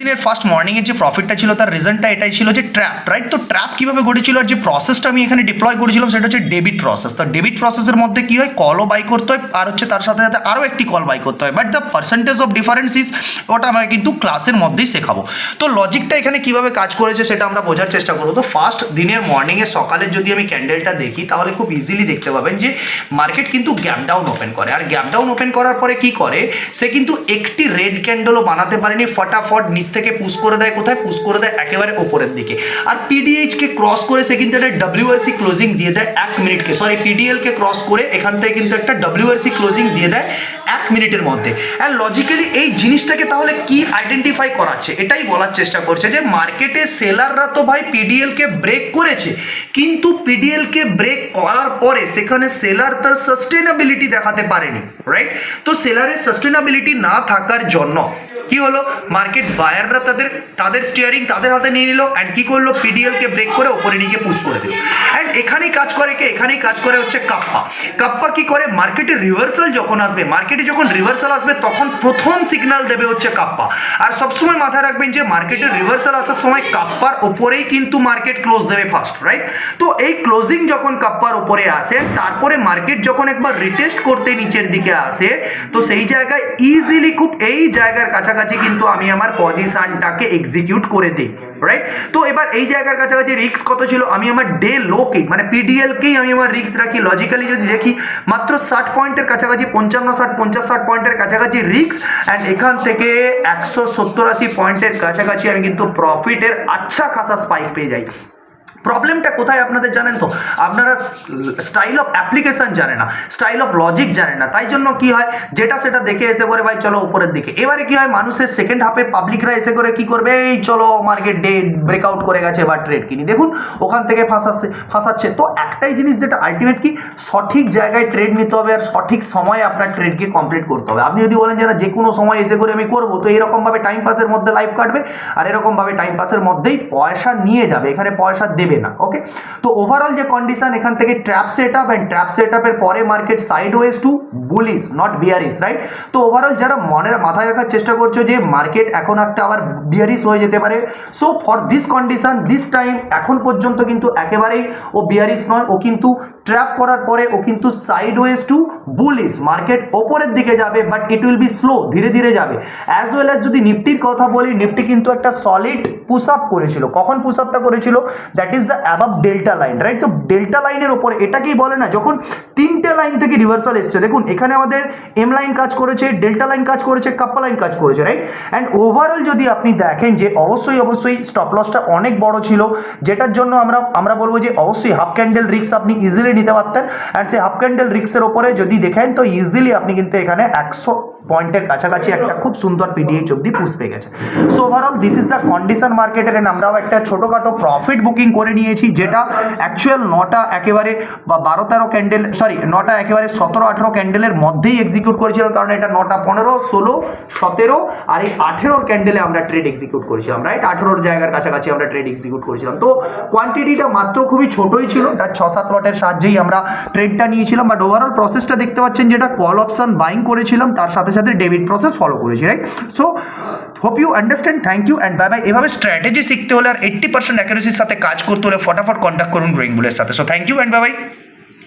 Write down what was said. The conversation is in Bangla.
দিনের ফার্স্ট মর্নিংয়ের যে প্রফিটটা ছিল, তার রিজনটা এটাই ছিল যে ট্র্যাপ রাইট তো ট্র্যাপ কীভাবে ঘটেছিল আর যে প্রসেসটা আমি এখানে ডিপ্লয় করেছিলাম, সেটা হচ্ছে ডেবিট প্রসেস তো ডেবিট প্রসেসের মধ্যে কী হয়? কলও বাই করতে হয়, আর হচ্ছে তার সাথে সাথে আরও একটি কল বাই করতে হয়। But the percentage of difference is ওটা আমরা কিন্তু ক্লাসের মধ্যেই শেখাবো। তো লজিকটা এখানে কীভাবে কাজ করেছে, সেটা আমরা বোঝার চেষ্টা করব। তো ফার্স্ট দিনের মর্নিংয়ে সকালের যদি আমি ক্যান্ডেলটা দেখি, তাহলে খুব ইজিলি দেখতে পাবেন যে মার্কেট কিন্তু গ্যাপ ডাউন ওপেন করে। আর গ্যাপ ডাউন ওপেন করার পরে কি করে? সে কিন্তু একটি রেড ক্যান্ডেলও বানাতে পারেনি, ফটাফট নিচ থেকে পুশ করে দেয় কোথায়? পুশ করে দেয় একেবারে ওপরের দিকে। আর পিডিএইচকে ক্রস করে সে কিন্তু একটা ডাব্লিউআরসি ক্লোজিং দিয়ে দেয় এক মিনিটকে সরি পিডিএলকে ক্রস করে এখান থেকে কিন্তু একটা ডাব্লিউআরসি ক্লোজিং দিয়ে দেয় এক মিনিটের মধ্যে। অ্যান্ড লজিক্যালি এই জিনিসটাকে তাহলে কি আইডেন্টিফাই করাচ্ছে? এটাই বলার চেষ্টা করছে যে মার্কেটে সেলাররা তো ভাই পিডিএলকে ব্রেক করেছে। কিন্তু পিডিএলকে ব্রেক করার পরে সেখানে সেলার তার সাস্টেনাবিলিটি দেখাতে পারেনি রাইট তো সেলারের সাস্টেনাবিলিটি না থাকার জন্য কি হলো? মার্কেট বায়াররা তাদের তাদের স্টিয়ারিং তাদের হাতে নিয়ে নিল অ্যান্ড কি করল? পিডিএলকে ব্রেক করে ওপরে নিয়ে পুশ করে দিল। এখানেই কাজ করে কে? এখানেই কাজ করে হচ্ছে কাপ্পা। কাপ্পা কি করে? মার্কেটে রিভার্সাল যখন আসবে, মার্কেটে যখন রিভার্সাল আসবে, তখন প্রথম সিগন্যাল দেবে হচ্ছে কাপ্পা। আর সবসময় মাথায় রাখবেন যে মার্কেটের রিভার্সাল আসার সময় কাপ্পার ওপরেই কিন্তু মার্কেট ক্লোজ দেবে ফার্স্ট রাইট তো এই ক্লোজিং যখন কাপ্পার ওপরে আসে, তারপরে মার্কেট যখন একবার রিটেস্ট করতে নিচের দিকে আসে, তো সেই জায়গায় ইজিলি খুব এই জায়গার কাছাকাছি কিন্তু আমি আমার পজিশনটাকে এক্সিকিউট করে দিই রাইট তো এবার এই জায়গার কাছাকাছি রিক্স কত ছিল? আমি আমার ডে লোকে মানে পিডিএলকেই আমি আমার রিক্স রাখি? লজিক্যালি যদি দেখি, মাত্র ষাট পয়েন্টের কাছাকাছি, পঞ্চান্ন ষাট, পঞ্চাশ ষাট পয়েন্টের কাছাকাছি রিক্স অ্যান্ড এখান থেকে একশো সত্তর আশি পয়েন্টের কাছাকাছি আমি কিন্তু প্রফিটের আচ্ছা খাসা স্পাইক পেয়ে যাই। প্রবলেমটা কোথায় আপনাদের জানেন তো? আপনারা স্টাইল অফ অ্যাপ্লিকেশন জানে না স্টাইল অফ লজিক জানে না, তাই জন্য কি হয়? যেটা সেটা দেখে এসে করে ভাই, চলো উপরের দিকে। এবারে কি হয়? মানুষের সেকেন্ড হাফে পাবলিকরা এসে করে কি করবে? এই চলো মার্কেট ডে ব্রেকআউট করে গেছে এবার ট্রেড কিনি। দেখুন, ওখান থেকে ফাঁসাচ্ছে ফাঁসাচ্ছে। তো একটাই জিনিস যেটা আলটিমেট কি? সঠিক জায়গায় ট্রেড নিতে হবে আর সঠিক সময়ে আপনার ট্রেডকে কমপ্লিট করতে হবে। আপনি যদি বলেন যে, না যে কোনো সময় এসে করে আমি করব। তো এরকমভাবে টাইম পাসের মধ্যে লাইফ কাটবে আর এরকমভাবে টাইম পাসের মধ্যেই পয়সা নিয়ে যাবে। এখানে পয়সা দেবে। না ওকে তো ওভারঅল যে কন্ডিশন এখান থেকে trap set up and trap set আপের পরে market sideways to bullish not bearish right তো ওভারঅল যারা মনের মাথায় রাখার চেষ্টা করছ যে মার্কেট এখন একটা আবার বিয়ারিস হয়ে যেতে পারে so for this condition this time এখন পর্যন্ত কিন্তু একেবারেই ও বিয়ারিস নয়, ও কিন্তু ট্র্যাপ করার পরে ও কিন্তু sideways to bullish market ওপরের দিকে যাবে but it will be slow ধীরে ধীরে যাবে। অ্যাজ ওয়েল অ্যাজ যদি নিফটির কথা বলি নিফটি কিন্তু একটা সলিড পুশ আপ করেছিল। কখন পুশ আপটা করেছিল? That is the above delta line right তো ডেল্টা লাইনের ওপরে এটাকেই বলে না, যখন তিনটে লাইন থেকে রিভার্সাল এসছে। দেখুন, এখানে আমাদের এম লাইন কাজ করেছে ডেল্টা লাইন কাজ করেছে কাপ্পা লাইন কাজ করেছে রাইট অ্যান্ড ওভারঅল যদি আপনি দেখেন যে অবশ্যই অবশ্যই স্টপ লসটা অনেক বড় ছিল, যেটার জন্য আমরা আমরা বলব যে অবশ্যই হাফ ক্যান্ডেল রিক্স আপনি ইজিলি নিতে পারতেন। অ্যান্ড সেই হাফ ক্যান্ডেল রিক্সের ওপরে যদি দেখেন, তো ইজিলি আপনি কিন্তু এখানে একশো পয়েন্টের কাছাকাছি একটা খুব সুন্দর পিডিএইচ অব্দি পুষ পেয়ে গেছে। So overall this is the condition মার্কেটের and আমরাও একটা ছোটোখাটো প্রফিট বুকিং করে নিয়েছি, যেটা অ্যাকচুয়াল নটা একেবারে বা বারো তেরো ক্যান্ডেল সরি নটা একেবারে সতেরো, আঠেরো ক্যান্ডেলের মধ্যেই এক্সিকিউট করেছিলাম, কারণ এটা নটা পনেরো, ষোলো, সতেরো আর এই আঠেরোর ক্যান্ডেলে আমরা ট্রেড এক্সিকিউট করেছিলাম রাইট আঠেরোর জায়গার কাছাকাছি আমরা ট্রেড এক্সিকিউট করেছিলাম। তো কোয়ান্টিটিটা মাত্র খুবই ছোটোই ছিল তার ছ, সাত লটের সাহায্যেই আমরা ট্রেডটা নিয়েছিলাম বাট ওভারঅল প্রসেসটা দেখতে পাচ্ছেন যেটা কল অপশন বাইং করেছিলাম, তার সাথে সাথে ডেবিট প্রসেস ফলো করেছি right so hope you understand thank you and bye bye এভাবে স্ট্র্যাটেজি শিখতে হলে আর এইট্টি পার্সেন্ট অ্যাকুরেসির সাথে কাজ করতে হলে ফটাফট কন্ট্যাক্ট করুন গ্রোয়িং বুলের সাথে। So thank you and bye bye